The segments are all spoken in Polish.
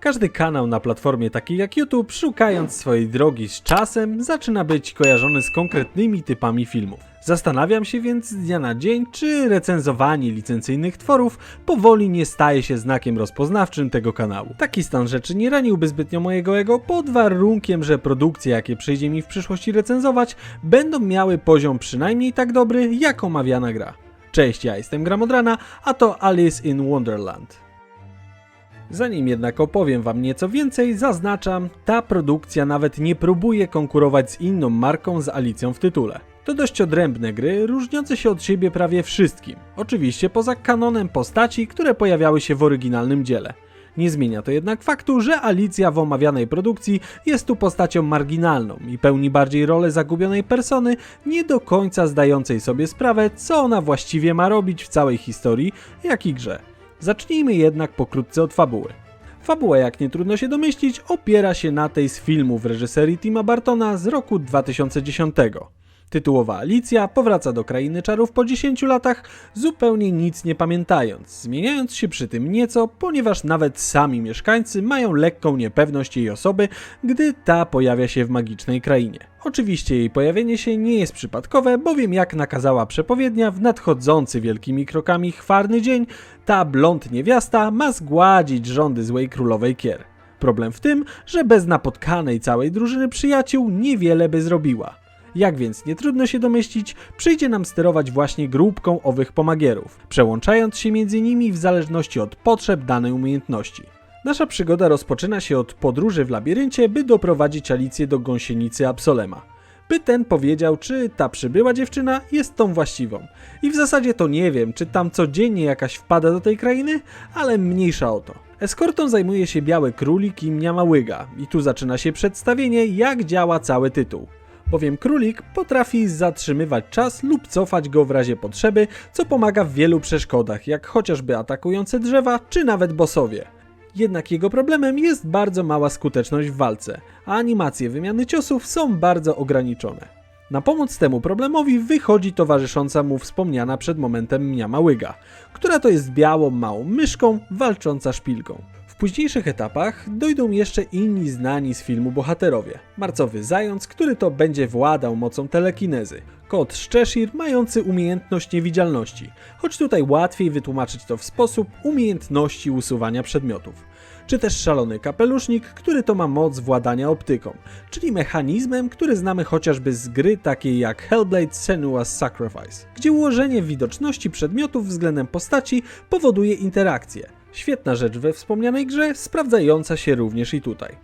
Każdy kanał na platformie takiej jak YouTube, szukając swojej drogi z czasem, zaczyna być kojarzony z konkretnymi typami filmów. Zastanawiam się więc z dnia na dzień, czy recenzowanie licencyjnych tworów powoli nie staje się znakiem rozpoznawczym tego kanału. Taki stan rzeczy nie raniłby zbytnio mojego ego, pod warunkiem, że produkcje, jakie przyjdzie mi w przyszłości recenzować, będą miały poziom przynajmniej tak dobry, jak omawiana gra. Cześć, ja jestem Gramodrana, a to Alice in Wonderland. Zanim jednak opowiem wam nieco więcej, zaznaczam, ta produkcja nawet nie próbuje konkurować z inną marką z Alicją w tytule. To dość odrębne gry, różniące się od siebie prawie wszystkim. Oczywiście poza kanonem postaci, które pojawiały się w oryginalnym dziele. Nie zmienia to jednak faktu, że Alicja w omawianej produkcji jest tu postacią marginalną i pełni bardziej rolę zagubionej persony, nie do końca zdającej sobie sprawę, co ona właściwie ma robić w całej historii, jak i grze. Zacznijmy jednak pokrótce od fabuły. Fabuła, jak nie trudno się domyślić, opiera się na tej z filmu w reżyserii Tima Bartona z roku 2010. Tytułowa Alicja powraca do krainy czarów po 10 latach, zupełnie nic nie pamiętając, zmieniając się przy tym nieco, ponieważ nawet sami mieszkańcy mają lekką niepewność jej osoby, gdy ta pojawia się w magicznej krainie. Oczywiście jej pojawienie się nie jest przypadkowe, bowiem jak nakazała przepowiednia, w nadchodzący wielkimi krokami chwarny dzień, ta blond niewiasta ma zgładzić rządy złej królowej Kier. Problem w tym, że bez napotkanej całej drużyny przyjaciół niewiele by zrobiła. Jak więc nie trudno się domyślić, przyjdzie nam sterować właśnie grupką owych pomagierów, przełączając się między nimi w zależności od potrzeb danej umiejętności. Nasza przygoda rozpoczyna się od podróży w labiryncie, by doprowadzić Alicję do gąsienicy Absolema. By ten powiedział, czy ta przybyła dziewczyna jest tą właściwą. I w zasadzie to nie wiem, czy tam codziennie jakaś wpada do tej krainy, ale mniejsza o to. Eskortą zajmuje się Biały Królik i Mniamałyga i tu zaczyna się przedstawienie, jak działa cały tytuł bowiem królik potrafi zatrzymywać czas lub cofać go w razie potrzeby, co pomaga w wielu przeszkodach, jak chociażby atakujące drzewa czy nawet bossowie. Jednak jego problemem jest bardzo mała skuteczność w walce, a animacje wymiany ciosów są bardzo ograniczone. Na pomoc temu problemowi wychodzi towarzysząca mu wspomniana przed momentem Mniama Łyga, która to jest białą małą myszką walcząca szpilką. Późniejszych etapach dojdą jeszcze inni znani z filmu bohaterowie. Marcowy zając, który to będzie władał mocą telekinezy. Kot Szczeszir mający umiejętność niewidzialności, choć tutaj łatwiej wytłumaczyć to w sposób umiejętności usuwania przedmiotów. Czy też szalony kapelusznik, który to ma moc władania optyką, czyli mechanizmem, który znamy chociażby z gry takiej jak Hellblade Senua's Sacrifice, gdzie ułożenie widoczności przedmiotów względem postaci powoduje interakcję. Świetna rzecz we wspomnianej grze, sprawdzająca się również i tutaj.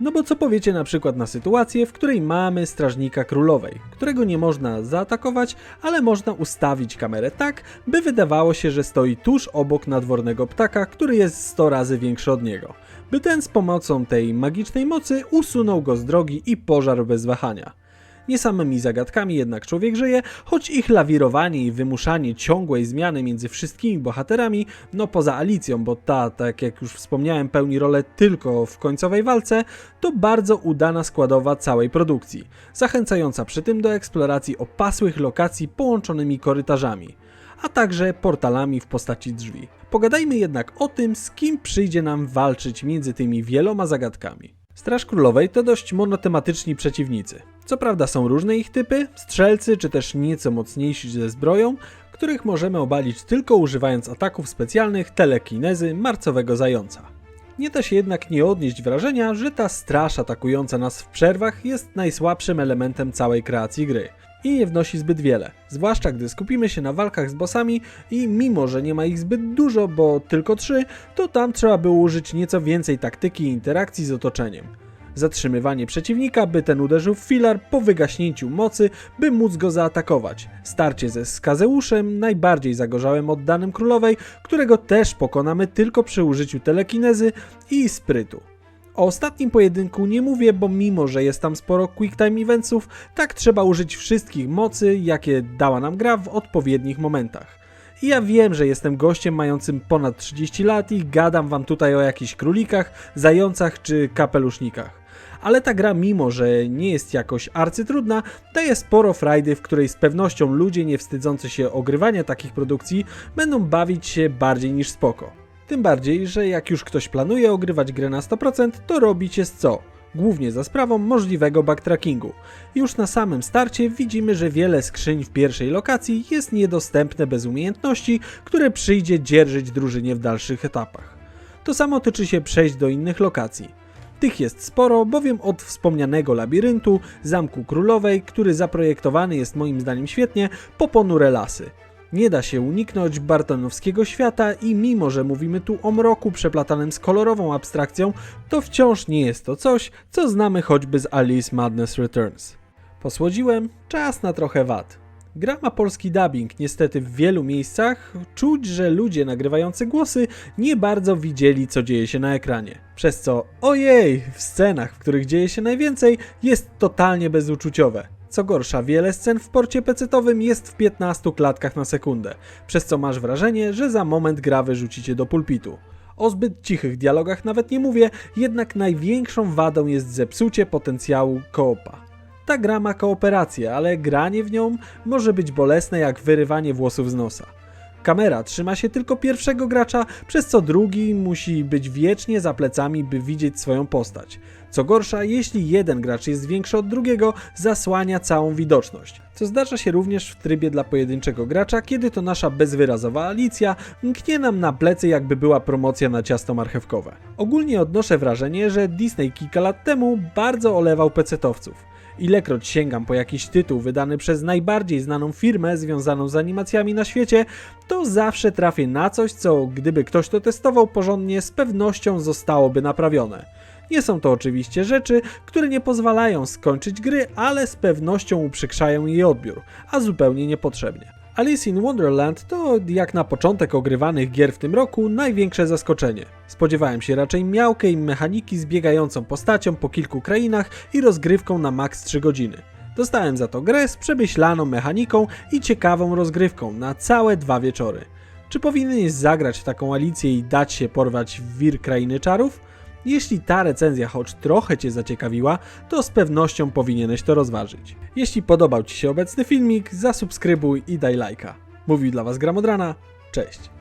No bo co powiecie na przykład na sytuację, w której mamy strażnika królowej, którego nie można zaatakować, ale można ustawić kamerę tak, by wydawało się, że stoi tuż obok nadwornego ptaka, który jest 100 razy większy od niego. By ten z pomocą tej magicznej mocy usunął go z drogi i pożarł bez wahania. Nie samymi zagadkami jednak człowiek żyje, choć ich lawirowanie i wymuszanie ciągłej zmiany między wszystkimi bohaterami, no poza Alicją, bo ta, tak jak już wspomniałem, pełni rolę tylko w końcowej walce, to bardzo udana składowa całej produkcji, zachęcająca przy tym do eksploracji opasłych lokacji połączonymi korytarzami a także portalami w postaci drzwi. Pogadajmy jednak o tym, z kim przyjdzie nam walczyć między tymi wieloma zagadkami. Straż Królowej to dość monotematyczni przeciwnicy. Co prawda są różne ich typy, strzelcy czy też nieco mocniejsi ze zbroją, których możemy obalić tylko używając ataków specjalnych telekinezy marcowego zająca. Nie da się jednak nie odnieść wrażenia, że ta straż atakująca nas w przerwach jest najsłabszym elementem całej kreacji gry i nie wnosi zbyt wiele, zwłaszcza gdy skupimy się na walkach z bossami i mimo, że nie ma ich zbyt dużo, bo tylko trzy, to tam trzeba było użyć nieco więcej taktyki i interakcji z otoczeniem. Zatrzymywanie przeciwnika, by ten uderzył w filar po wygaśnięciu mocy, by móc go zaatakować. Starcie ze Skazeuszem, najbardziej zagorzałym oddanym królowej, którego też pokonamy tylko przy użyciu telekinezy i sprytu. O ostatnim pojedynku nie mówię, bo mimo, że jest tam sporo quick time eventsów, tak trzeba użyć wszystkich mocy, jakie dała nam gra w odpowiednich momentach. I ja wiem, że jestem gościem mającym ponad 30 lat i gadam wam tutaj o jakichś królikach, zającach czy kapelusznikach. Ale ta gra, mimo że nie jest jakoś arcytrudna, daje sporo frajdy, w której z pewnością ludzie nie wstydzący się ogrywania takich produkcji będą bawić się bardziej niż spoko. Tym bardziej, że jak już ktoś planuje ogrywać grę na 100%, to robicie z co? Głównie za sprawą możliwego backtrackingu. Już na samym starcie widzimy, że wiele skrzyń w pierwszej lokacji jest niedostępne bez umiejętności, które przyjdzie dzierżyć drużynie w dalszych etapach. To samo tyczy się przejść do innych lokacji. Tych jest sporo, bowiem od wspomnianego labiryntu, Zamku Królowej, który zaprojektowany jest moim zdaniem świetnie, po ponure lasy. Nie da się uniknąć bartonowskiego świata i mimo, że mówimy tu o mroku przeplatanym z kolorową abstrakcją, to wciąż nie jest to coś, co znamy choćby z Alice Madness Returns. Posłodziłem, czas na trochę wad. Gra ma polski dubbing, niestety w wielu miejscach czuć, że ludzie nagrywający głosy nie bardzo widzieli co dzieje się na ekranie. Przez co, ojej, w scenach, w których dzieje się najwięcej, jest totalnie bezuczuciowe. Co gorsza, wiele scen w porcie pecetowym jest w 15 klatkach na sekundę, przez co masz wrażenie, że za moment gra wyrzucicie do pulpitu. O zbyt cichych dialogach nawet nie mówię, jednak największą wadą jest zepsucie potencjału koopa. Ta gra ma kooperację, ale granie w nią może być bolesne jak wyrywanie włosów z nosa. Kamera trzyma się tylko pierwszego gracza, przez co drugi musi być wiecznie za plecami, by widzieć swoją postać. Co gorsza, jeśli jeden gracz jest większy od drugiego, zasłania całą widoczność. Co zdarza się również w trybie dla pojedynczego gracza, kiedy to nasza bezwyrazowa Alicja mknie nam na plecy, jakby była promocja na ciasto marchewkowe. Ogólnie odnoszę wrażenie, że Disney kilka lat temu bardzo olewał pecetowców. Ilekroć sięgam po jakiś tytuł wydany przez najbardziej znaną firmę związaną z animacjami na świecie, to zawsze trafię na coś, co gdyby ktoś to testował porządnie, z pewnością zostałoby naprawione. Nie są to oczywiście rzeczy, które nie pozwalają skończyć gry, ale z pewnością uprzykrzają jej odbiór, a zupełnie niepotrzebnie. Alice in Wonderland to, jak na początek ogrywanych gier w tym roku, największe zaskoczenie. Spodziewałem się raczej miałkiej mechaniki z biegającą postacią po kilku krainach i rozgrywką na maks 3 godziny. Dostałem za to grę z przemyślaną mechaniką i ciekawą rozgrywką na całe dwa wieczory. Czy powinieneś zagrać w taką Alicję i dać się porwać w wir krainy czarów? Jeśli ta recenzja choć trochę Cię zaciekawiła, to z pewnością powinieneś to rozważyć. Jeśli podobał Ci się obecny filmik, zasubskrybuj i daj lajka. Mówił dla Was Gramodrana, cześć.